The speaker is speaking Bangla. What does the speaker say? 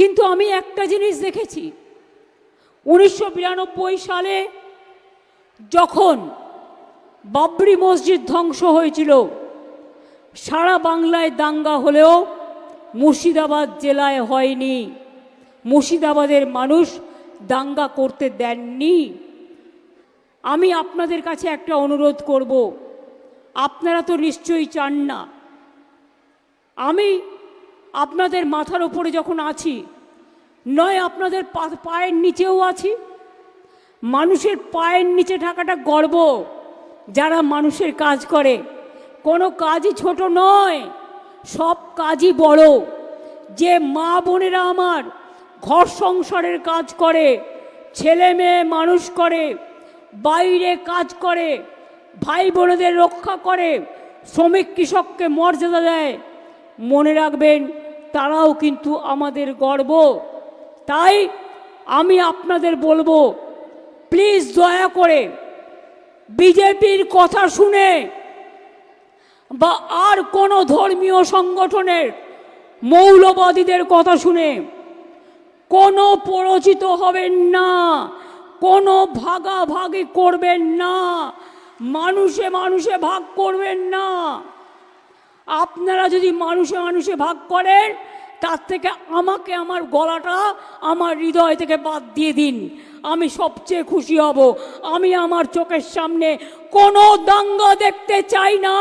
কিন্তু আমি একটা জিনিস দেখেছি। উনিশশো বিরানব্বই সালে যখন বাবরি মসজিদ ধ্বংস হয়েছিল, সারা বাংলায় দাঙ্গা হলেও মুর্শিদাবাদ জেলায় হয়নি। মুর্শিদাবাদের মানুষ দাঙ্গা করতে দেননি। আমি আপনাদের কাছে একটা অনুরোধ করব। আপনারা তো নিশ্চয়ই চান না। আমি আপনাদের মাথার ওপরে যখন আছি, নয় আপনাদের পায়ের নিচেও আছি, মানুষের পায়ের নিচে থাকাটা গর্ব, যারা মানুষের কাজ করে। কোনো কাজই ছোট নয়, সব কাজই বড়। যে মা বোনেরা আমার ঘর সংসারের কাজ করে, ছেলে মেয়ে মানুষ করে, বাইরে কাজ করে, ভাই বোনেদের রক্ষা করে, শ্রমিক কৃষককে মর্যাদা দেয়, মনে রাখবেন তারাও কিন্তু আমাদের গর্ব। তাই আমি আপনাদের বলব প্লিজ দয়া করে বিজেপির কথা শুনে বা আর কোনো ধর্মীয় সংগঠনের মৌলবাদীদের কথা শুনে কোনো পরিচিত হবেন না, কোনো ভাগাভাগি করবেন না, মানুষে মানুষে ভাগ করবেন না। আপনারা যদি মানুষে মানুষে ভাগ করেন, তার থেকে আমাকে আমার গলাটা আমার হৃদয় থেকে বাদ দিয়ে দিন। আমি সবচেয়ে খুশি হব। আমি আমার চোখের সামনে কোনো দাঙ্গা দেখতে চাই না।